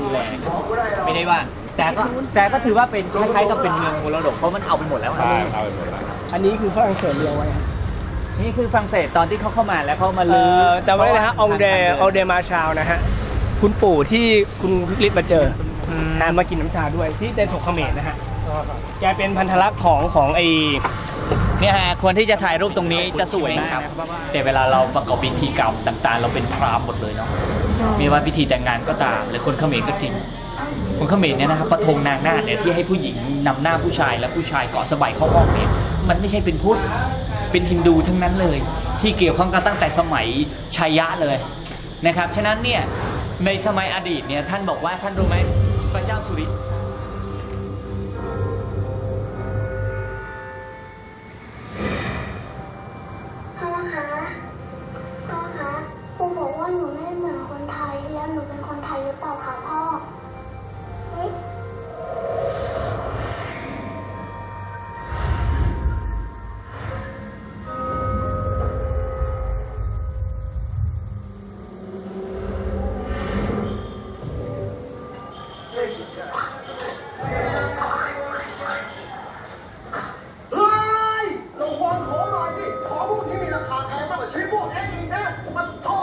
ดูแลไม่ได้ว่าแต่ก็แต่ก็ถือว่าเป็นคล้ายๆกับเป็นเมืองมรดกเพราะมันเอาไปหมดแล้วอะใช่เอาไปหมดแล้วอันนี้คือฝรั่งเศสเรียงไว้ครับนี่คือฝรั่งเศสตอนที่เขาเข้ามาแล้วเขามาเอ่ลื้ออจำไว้เลยนะฮะองเดองเดมาชาวนะฮะคุณปู่ที่คุณพิกฤตมาเจออนะมากินน้ำชาด้วยที่เดนถกเขมรนะฮะแกเป็นพันธลักษณ์ของของไอ เนี่ยฮะคนที่จะถ่ายรูปตรงนี้จะสวยมากแต่เวลาเราประกอบพิธีกรรมต่างๆ เราเป็นพราหมณ์หมดเลยเนาะ ไม่ว่าพิธีแต่งงานก็ตาม หรือคนเขมรก็จริง คนเขมรเนี่ยนะครับประทงนางนาเนี่ยที่ให้ผู้หญิงนำหน้าผู้ชายและผู้ชายเกาะสบายเข้าห้องเนี่ยมันไม่ใช่เป็นพุทธเป็นฮินดูทั้งนั้นเลย ที่เกี่ยวข้องกันตั้งแต่สมัยชัยยะเลยนะครับฉะนั้นเนี่ยในสมัยอดีตเนี่ยท่านบอกว่าท่านรู้ไหมพระเจ้าสุริ เฮ้ยระวังของหน่อยดิของพวกนี้มีราคาแพงมากกว่าชีวิตพวกแกอีกนะมันท่อ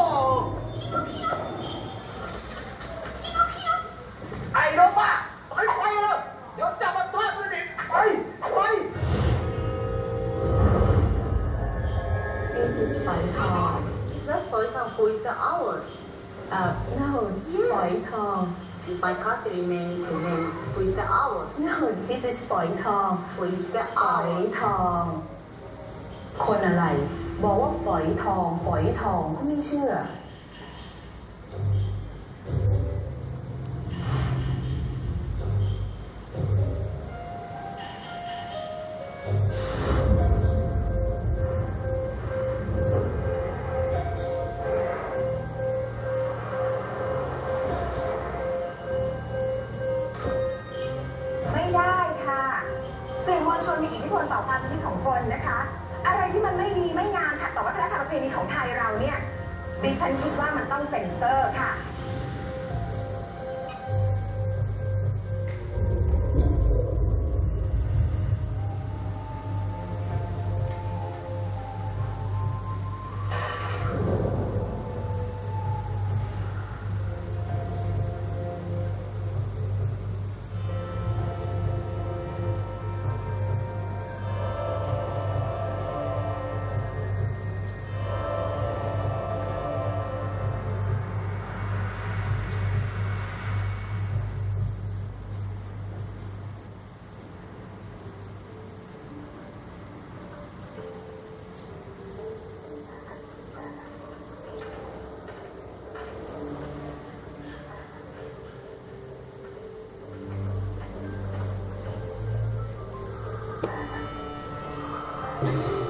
ไอ้โรบ้าไปไปเลยเดี๋ยวจับมันทอดเลยดิไปไป This is Bai Tong. Is that Bai Tong who is the ours? Uh, no, Bai Tong. If my country name the name who is the ours? No, this is Bai Tong. Who is the ฝอย ours? ทองคนอะไร บอกว่าฝอยทองฝอยทองก็ไม่เชื่อไม่ วลชนมีอิทธิพลต่อความคิดของคนนะคะ อะไรที่มันไม่ดีไม่งามขัดต่อวัฒนธรรมประเพณีของไทยเราเนี่ยดิฉันคิดว่ามันต้องเซ็นเซอร์ค่ะ you